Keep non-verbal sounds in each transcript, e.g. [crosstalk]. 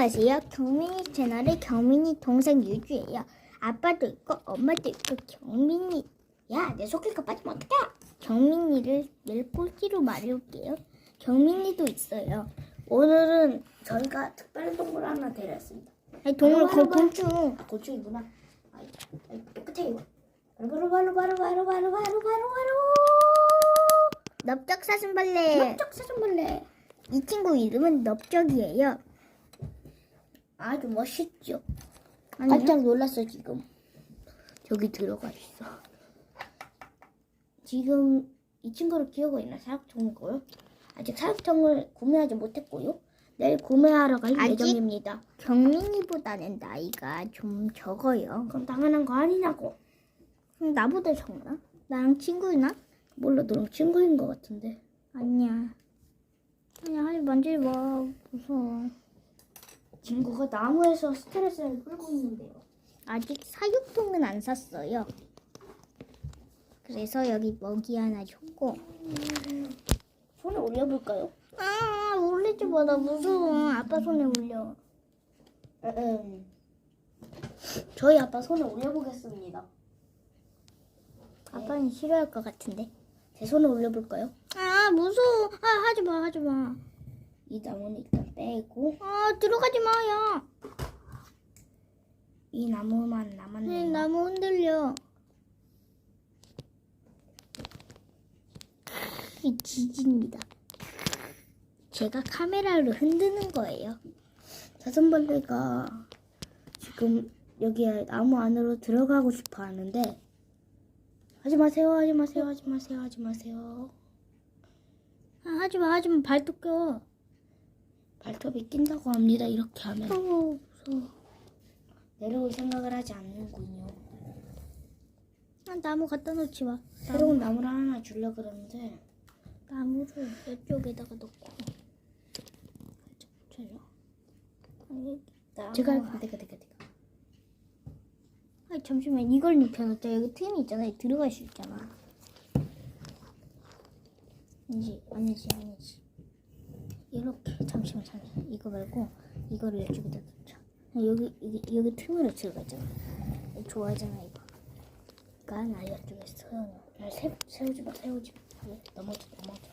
안녕하세요. 경민이 채널의 경민이 동생 유주예요. 아빠도 있고 엄마도 있고 경민이. 야, 내 속일까 빠지면 어떡해? 경민이를 내일 꼴찌로 말해올게요. 경민이도 있어요. 오늘은 저희가 특별한 동물 하나 데려왔습니다. 아니, 동물 바로, 곤충. 아, 곤충이구나. 아이, 아이, 똑같아 이거. 바로 바로 바로 바로 바로 바로 바로 바로 넓적 사슴벌레. 넓적 사슴벌레. 이 친구 이름은 넓적이에요. 아주 멋있죠. 아니요. 깜짝 놀랐어 지금. 저기 들어가 있어. 지금 이 친구를 키우고 있는 사육통이고요. 아직 사육통을 구매하지 못했고요. 내일 구매하러 갈 아직? 예정입니다. 경민이보다는 나이가 좀 적어요. 그럼 당연한 거 아니냐고. 그럼 나보다 적나? 나랑 친구나? 몰라 너랑 친구인 것 같은데. 아니야. 아니야, 하지 만지지 마. 무서워. 친구가 나무에서 스트레스를 풀고 있는데요. 아직 사육통은 안 샀어요. 그래서 여기 먹이 하나 줬고. 손에 올려볼까요? 아, 올리지 마. 나 무서워. 아빠 손에 올려. 음. 저희 아빠 손에 올려보겠습니다. 아빠는 싫어할 것 같은데. 제 손에 올려볼까요? 아, 무서워. 아, 하지 마, 하지 마. 이 나무는 빼고 아, 들어가지 마, 야. 이 나무만 남았네요. 네, 나무 흔들려. 이 지지입니다. 제가 카메라로 흔드는 거예요. 사슴벌레가 지금 여기 나무 안으로 들어가고 싶어 하는데 하지 마세요, 하지 마세요, 하지 마세요, 하지 마세요. 아, 하지 마, 하지 마. 발톱 껴. 발톱이 낀다고 합니다. 이렇게 하면 아우, 무서워. 내려올 생각을 하지 않는군요. 아, 나무 갖다 놓지 마. 새로운 나무를 하나 주려 그러는데 나무를 이쪽에다가. 아니, 나무. 제가 내가 내가 내가 아니, 잠시만. 이걸 눕혀놓자. 여기 틈이 있잖아. 들어갈 수 있잖아. 아니지, 아니지, 아니지. 이렇게. 잠시만, 잠시만. 이거 말고, 이거를 이쪽에다 놓자. 여기, 여기, 여기 틈으로 들어가잖아. 좋아하잖아, 이거. 그러니까 나 이쪽에 세워놓어. 날 세, 세우지 마, 세우지 마. 왜? 넘어져, 넘어져.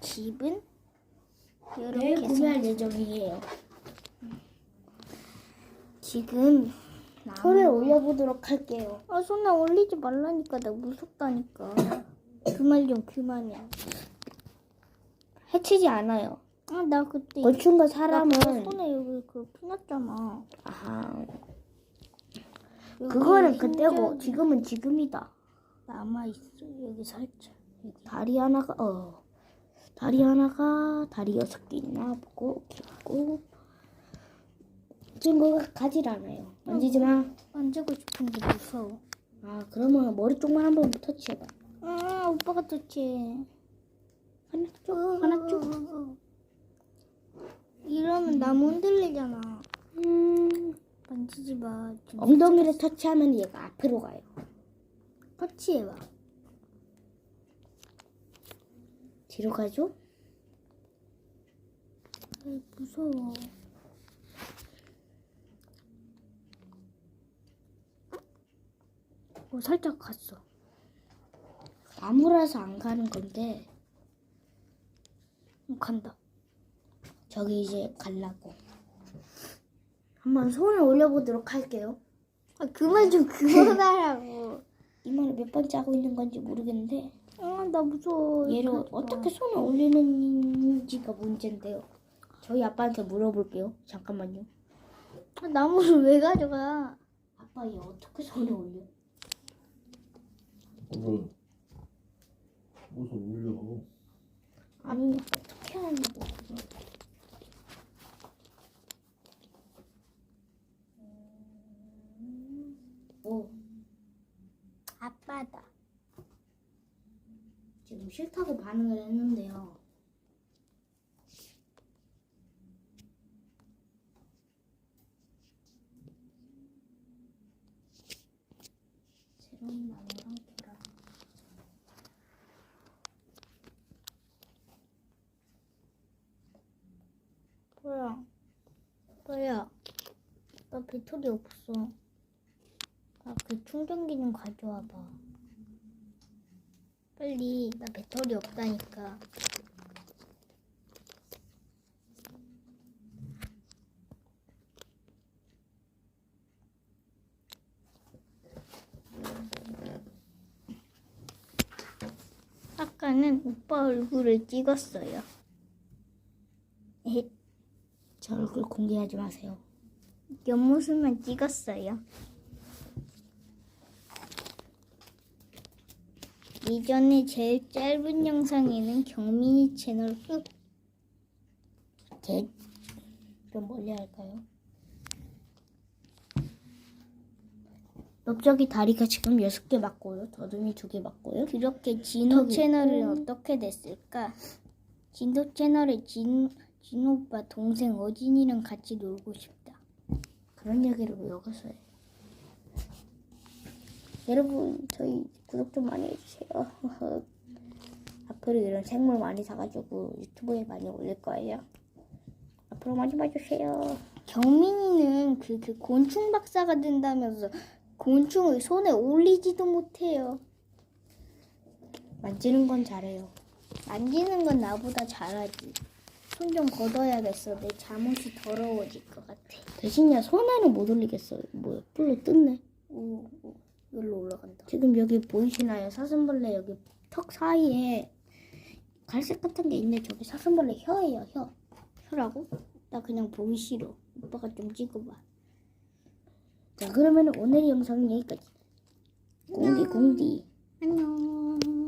집은 내일 이렇게 구매할 예정이에요. 지금 손을 올려보도록 할게요. 아 손에 올리지 말라니까 나 무섭다니까 그 말 좀 그만해 해치지 않아요. 아 나 그때 곤충과 나 사람은 그거 손에 여기 그 피났잖아 아하 여기 그거는 그때고 지금은 지금이다. 남아 있어 여기 살짝 여기. 다리 하나가 어 다리 하나가 다리 여섯 개 있나 보고 깊고 친구가 가질 않아요. 만지지 마. 만지고 싶은데 무서워 아 그러면 머리 쪽만 한번 터치해봐. 아 오빠가 tou치해 하나 쪽 하나 쪽. 이러면 나무 흔들리잖아 음 만지지 마 좀. 엉덩이를 터치하면 얘가 앞으로 가요. 터치해봐 뒤로 가죠? 아이, 무서워 어 살짝 갔어 나무라서 안 가는 건데 어, 간다 저기 이제 갈라고. 한번 손을 올려보도록 할게요. 아, 그만 좀 그만하라고. [laughs] 이 말을 몇 번째 하고 있는 건지 모르겠는데 아, 나 무서워. 얘를 마. 어떻게 손을 올리는지가 문제인데요. 저희 아빠한테 물어볼게요. 잠깐만요. 아, 나무를 왜 가져가? 아빠 얘 어떻게 손을 올려? 오늘 무슨 울려? 아니 어떻게 하냐고. 오 아빠다. 지금 싫다고 반응을 했는데요. 나무랑 계란. 뭐야? 뭐야? 나 배터리 없어. 아, 그 충전기 좀 가져와봐. 빨리, 나 배터리 없다니까. 아까는 오빠 얼굴을 찍었어요. 에, 제 얼굴 공개하지 마세요. 옆모습만 찍었어요. 이전에 제일 짧은 영상에는 경민이 채널 끝. 제, 좀 멀리 할까요? 넓적이 다리가 지금 여섯 개 맞고요. 더듬이 두개 맞고요. 그렇게 진호 채널은. 어떻게 됐을까? 진호 채널에 진, 진 오빠 동생 어진이랑 같이 놀고 싶다. 그런 얘기를 왜 여기서 해? 여러분 저희 구독 좀 많이 해주세요. [laughs] 앞으로 이런 생물 많이 사가지고 유튜브에 많이 올릴 거예요. 앞으로 많이 봐주세요. 경민이는 그, 그 곤충 박사가 된다면서 곤충을 손에 올리지도 못해요. 만지는 건 잘해요. 만지는 건 나보다 잘하지. 손 좀 걷어야겠어. 내 잠옷이 더러워질 것 같아. 대신에 손에는 못 올리겠어요. 뭐 불로 뜯네. 오, 오, 여기로 올라간다. 지금 여기 보이시나요? 사슴벌레 여기 턱 사이에 갈색 같은 게 있네. 저기 사슴벌레 혀예요. 혀. 혀라고? 나 그냥 보기 싫어. 오빠가 좀 찍어봐. 자 그러면 오늘 영상은 여기까지. 공디 공디. 안녕.